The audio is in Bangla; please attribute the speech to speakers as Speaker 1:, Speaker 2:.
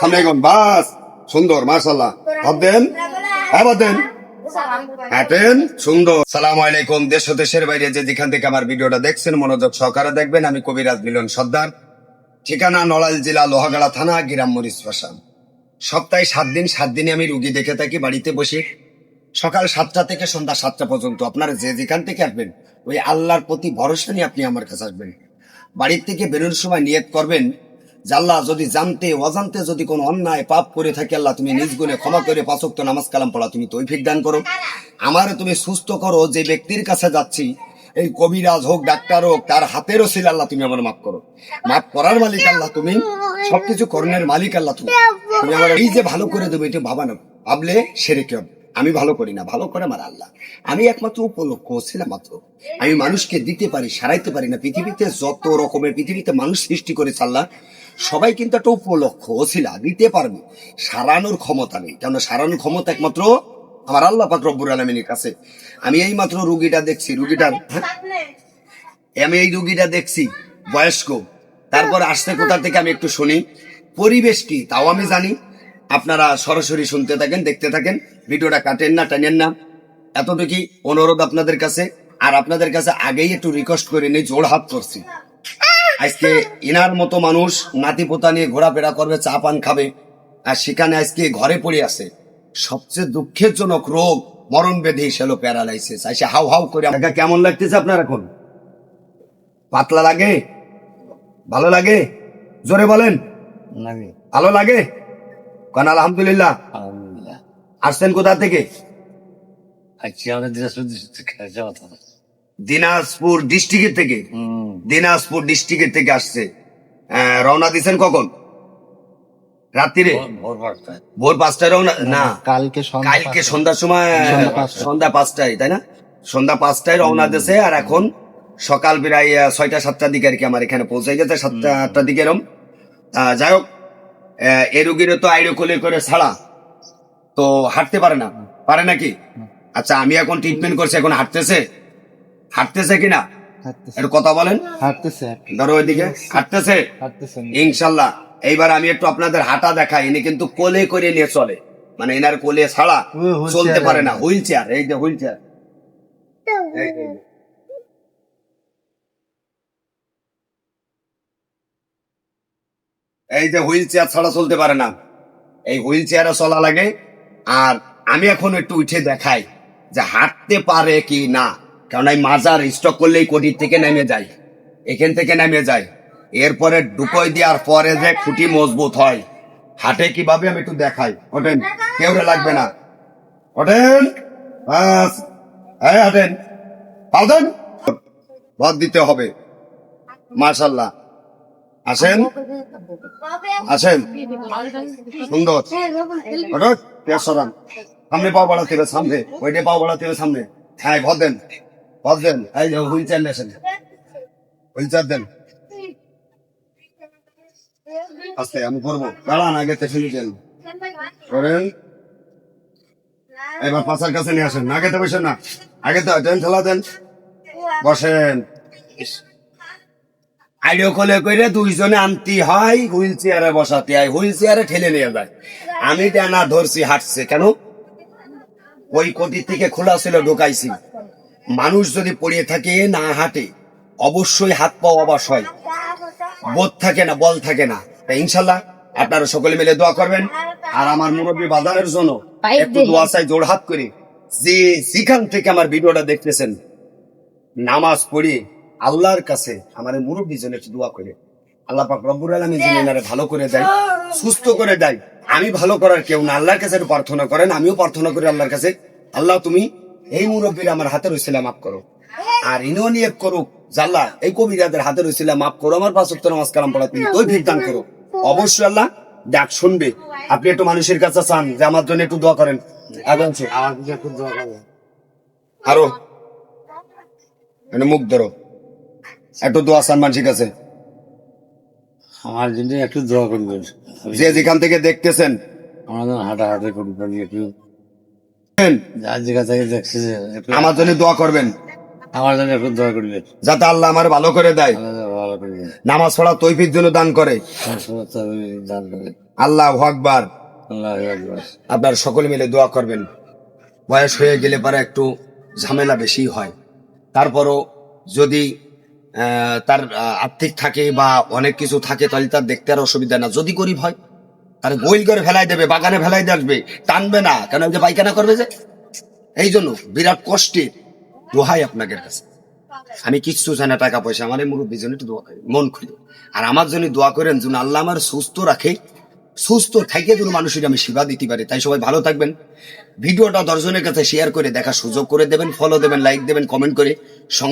Speaker 1: সামনে বাস। সুন্দর মার্শাল্লাহ ভাব দেন। হ্যাঁ ভাব দেন। সুন্দর। সালাম আলাইকুম, দেশ দেশের বাইরে যে যেখান থেকে আমার ভিডিওটা দেখছেন, মনোযোগ সহকারে দেখবেন, আমি কবিরাজ মিলন সর্দার। ঠিকানা নড়াইল জেলা লোহাগাড়া থানা, গিরাম মরিচ পাশা সপ্তাহে সাত দিন, সাত দিনে আমি রুগী দেখে থাকি, বাড়িতে বসে। সকাল সাতটা থেকে সন্ধ্যা সাতটা পর্যন্ত আপনারা যে যেখান থেকে আসবেন, ওই আল্লাহর প্রতি ভরসা নিয়ে আপনি আমার কাছে আসবেন। বাড়ির থেকে বেরোনোর সময় নিয়ত করবেন যে আল্লাহ যদি জানতে, অজান্তে যদি কোনো অন্যায় পাপ করে থাকে, আল্লাহ তুমি নিজ গুণে ক্ষমা করে পাঁচক্ত নামাজ কালাম পড়া তুমি তৈফিক দান করো। আমার তুমি সুস্থ করো, যে ব্যক্তির কাছে যাচ্ছি, এই কবিরাজ হোক, ডাক্তার হোক, তার হাতেরও ছিল আল্লাহ তুমি আমার মাফ করো। মাফ করার মালিক আল্লাহ তুমি, সবকিছু করণের মালিক আল্লাহ তুমি। তুমি আমার এই যে ভালো করে দেবো, এটা ভাবা না। ভাবলে সেরে কি হবে। আমি ভালো করি না, ভালো করে আমার আল্লাহ। আমি একমাত্র উপলক্ষ ছিলাম মাত্র আমি মানুষকে দিতে পারি, সারাইতে পারি না। পৃথিবীতে যত রকমের, পৃথিবীতে মানুষ সৃষ্টি করেছে আল্লাহ সবাই কিন্তু একটা উপলক্ষ ওসিলা দিতে পারবে। সারানোর ক্ষমতা নেই কেননা সারানোর ক্ষমতা একমাত্র আমার আল্লাহ পাক রব্বুর আলমিনের কাছে। আমি এই মাত্র রুগীটা দেখছি রুগীটার হ্যাঁ? আমি এই রুগীটা দেখছি বয়স্ক। তারপর আসতে কোথা থেকে আমি একটু শুনি। পরিবেশ কি তাও আমি জানি। আপনারা সরাসরি শুনতে থাকেন দেখতে থাকেন। ভিডিওটা কাটেন না টানেন না। এতটুকুই অনুরোধ আপনাদের কাছে। আর আপনাদের কাছে আগেই একটু রিকোয়েস্ট করে নিয়ে জোর হাত করছি। আজকে ইনার মতো মানুষ নাতি পোতা নিয়ে ঘোরাফেরা করবে চা পান খাবে আর সেখানে আজকে ঘরে পড়ে আছে। সবচেয়ে দুঃখেরজনক রোগ মরণ ব্যাধি সেলো প্যারালাইসিস। আইসে হাউ হাউ করে আপনাকে কেমন লাগতেছে আপনার এখন? পাতলা লাগে? ভালো লাগে? জোরে বলেন। ভালো লাগে? কান আলহামদুলিল্লাহ? আসছেন কোথা থেকে?
Speaker 2: আজকে আমাদের দিনাজপুর
Speaker 1: ডিস্ট্রিক্টের থেকে। দিনাজপুর ডিস্ট্রিক্টের থেকে আসছে। রওনা দিছেন কখন? রাত্রিরে?
Speaker 2: ভোর- পাঁচটায়।
Speaker 1: রওনা না।
Speaker 3: কালকে
Speaker 1: কালকে সন্ধ্যার সময়
Speaker 3: সন্ধ্যা পাঁচটায়।
Speaker 1: তাই না? সন্ধ্যা পাঁচটায় রওনা দিয়েছে আর এখন সকাল প্রায় ছয়টা সাতটার দিকে আর কি আমার এখানে পৌঁছে গেছে সাতটা আটটার দিকে এরম। যাই হোক এ রুগীর তো আইরো কোলে করে ছাড়া। তো হাঁটতে পারে না। পারে নাকি? আচ্ছা আমি এখন ট্রিটমেন্ট করছি এখন হাঁটতেছে। হাঁটতেছে কিনা? একটু কথা বলেন।
Speaker 3: হাঁটতেছে
Speaker 1: ধরো ওইদিকে। হাঁটতেছে। ইনশাল্লাহ। এইবার আমি একটু আপনাদের হাঁটা দেখাই। ইনি কিন্তু কোলে করে নিয়ে চলে। মানে এনার কোলে ছাড়া চলতে পারে না। Wheel chair. এই যে হুইল চেয়ার। এই যে হুইল চেয়ার ছাড়া চলতে পারে না। এই হুইল চেয়ারে চলা লাগে। আর আমি এখন একটু উঠে দেখাই যে হাঁটতে পারে কি না। কারণ এই মাজার স্টক করলেই কোটির থেকে নেমে যায়। এখান থেকে নেমে যায়। এরপরে ডুকোই দেওয়ার পরে যে খুঁটি মজবুত হয়। হাটে কীভাবে আমি একটু দেখাই। ওঠেন, কেউ লাগবে না। ওঠেন হ্যাঁ হাঁটেন। পালতেন বাদ দিতে হবে। মাশাল্লাহ। আসেন। আসেন। সুন্দর। সামনে পাও বাড়াতে হবে, সামনে। ওইটা পাও বাড়াতে হবে, সামনে। হ্যাঁ ভর দেন। ভর এই যে হুইল চেয়ার নেছেন হুইল চেয়ার দেন। আস্তে, আমি করব। দাঁড়ান, আগে তে শুনি করেন। এবার পাশার কাছে নিয়ে আসেন। আগে তো বসেন না। আগে তো দেন, ঠেলা দেন। বসেন। আইডিও কলে করে দুইজনে আনতে হয়, হুইল চেয়ারে বসাতে হয়। হুইল চেয়ারে ঠেলে নিয়ে যায়। আমি টানা ধরছি, হাঁটছে। কেন? ওই কোটি থেকে খোলা ছিল, ঢোকাইছি। মানুষ যদি পড়িয়ে থাকে না হাঁটে অবশ্যই হাত পাও অবাস হয়। বোধ থাকে না বল থাকে না। তাই ইনশাল্লাহ আপনারা সকলে মিলে দোয়া করবেন। আর আমার মুরব্বী বাজারের জন্য একটু দোয়া চাই জোর হাত করে। যে যেখান থেকে আমার ভিডিওটা দেখতেছেন নামাজ পড়ে আল্লাহর কাছে আমার মুরব্বী জন্য একটু দোয়া করে। আল্লাহ পাক রব্বুল আলামিন যেন ভালো করে দেয় সুস্থ করে দেয়। আমি ভালো করার কেউ না আল্লাহর কাছে প্রার্থনা করেন আমিও প্রার্থনা করি আল্লাহর কাছে। আল্লাহ তুমি এই মুরব্বীর আমার হাতে রয়েছিল মাফ করো। আর ইনিও নিয়ে করুক জাল্লা এই কবিরাদের হাতে রয়েছিল মাফ করো আমার পাঁচ উত্তর নামাজ কালাম পড়া তুমি তুই ভিড় দান করো অবশ্যই আল্লাহ ডাক শুনবে। আপনি একটু মানুষের কাছে চান যে আমার জন্য একটু দোয়া করেন। আরও। মুখ ধরো। একটু দোয়া চান মানুষের কাছে।
Speaker 2: আমার জন্য একটু দোয়া করবেন
Speaker 1: যে যেখান থেকে দেখতেছেন।
Speaker 2: আমার জন্য হাঁটা হাঁটা করি করি একটু যার জায়গা থেকে দেখছি যে একটু
Speaker 1: আমার জন্য দোয়া করবেন।
Speaker 2: আমার জন্য দোয়া করবেন
Speaker 1: যাতে আল্লাহ আমার ভালো করে দেয়। নামাজ পড়া তৈফির জন্য দান করে। আল্লাহ আকবার। আপনার সকলে মিলে দোয়া করবেন। বয়স হয়ে গেলে পরে একটু ঝামেলা বেশি হয়। তারপরও যদি আহ, তার আর্থিক থাকে বা অনেক কিছু থাকে তাহলে তার দেখতে আর অসুবিধা না। যদি গরিব হয় তার গোইল করে ফেলাই দেবে, বাগানে ফেলাই আসবে। টানবে না। কেন যে পায়খানা করবে যে? এই জন্য বিরাট কষ্টে দোহাই আপনাদের কাছে। আমি কিচ্ছু চাই না, টাকা পয়সা। আমার এই মুরব্বীর জন্য একটু দোয়া করি, মন খুলে। আর আমার জন্য দোয়া করেন যেন আল্লাহ আমার সুস্থ রাখে। সুস্থ থেকে যেন মানুষের আমি সেবা দিতে পারি। তাই সবাই ভালো থাকবেন। ভিডিওটা দশজনের কাছে শেয়ার করে দেখা সুযোগ করে দেবেন ফলো দেবেন লাইক দেবেন কমেন্ট করে সঙ্গে